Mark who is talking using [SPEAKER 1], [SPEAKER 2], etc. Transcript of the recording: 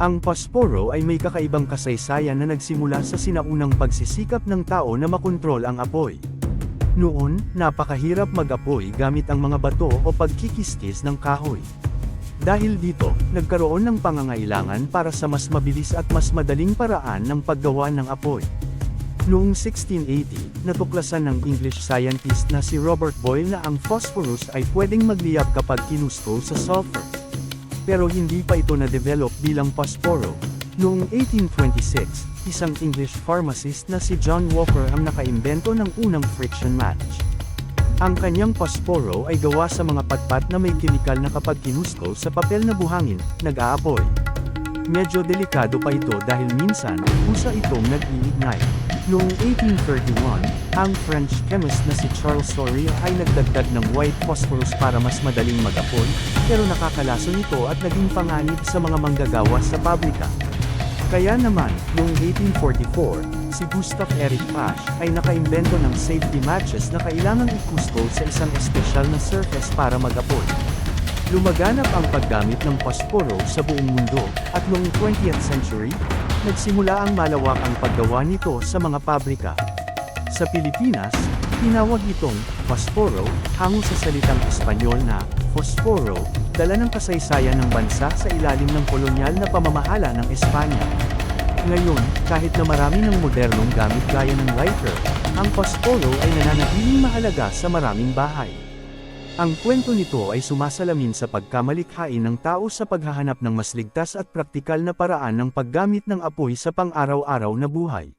[SPEAKER 1] Ang posporo ay may kakaibang kasaysayan na nagsimula sa sinaunang pagsisikap ng tao na makontrol ang apoy. Noon, napakahirap mag-apoy gamit ang mga bato o pagkikiskis ng kahoy. Dahil dito, nagkaroon ng pangangailangan para sa mas mabilis at mas madaling paraan ng paggawa ng apoy. Noong 1680, natuklasan ng English scientist na si Robert Boyle na ang phosphorus ay pwedeng magliyab kapag kinusto sa sulfur. Pero hindi pa ito na-develop bilang posporo. Noong 1826, isang English pharmacist na si John Walker ang nakaimbento ng unang friction match. Ang kanyang posporo ay gawa sa mga patpat na may kemikal na kapag kinusko sa papel na buhangin, nag-aapoy. Medyo delikado pa ito dahil minsan, kusa itong nag-iignite. Noong 1831, ang French chemist na si Charles Fourier ay nagdagdag ng white phosphorus para mas madaling mag-apoy, pero nakakalason ito at naging panganib sa mga manggagawa sa pabrika. Kaya naman, noong 1844, si Gustav Erich Pasch ay nakaimbento ng safety matches na kailangang ikusto sa isang espesyal na surface para mag-apoy. Lumaganap ang paggamit ng posporo sa buong mundo, at noong 20th century, nagsimula ang malawakang paggawa nito sa mga pabrika. Sa Pilipinas, tinawag itong posporo, hango sa salitang Espanyol na fosforo, dala ng kasaysayan ng bansa sa ilalim ng kolonyal na pamamahala ng Espanya. Ngayon, kahit na marami ng modernong gamit gaya ng lighter, ang posporo ay nananatiling mahalaga sa maraming bahay. Ang kwento nito ay sumasalamin sa pagkamalikhain ng tao sa paghahanap ng mas ligtas at praktikal na paraan ng paggamit ng apoy sa pang-araw-araw na buhay.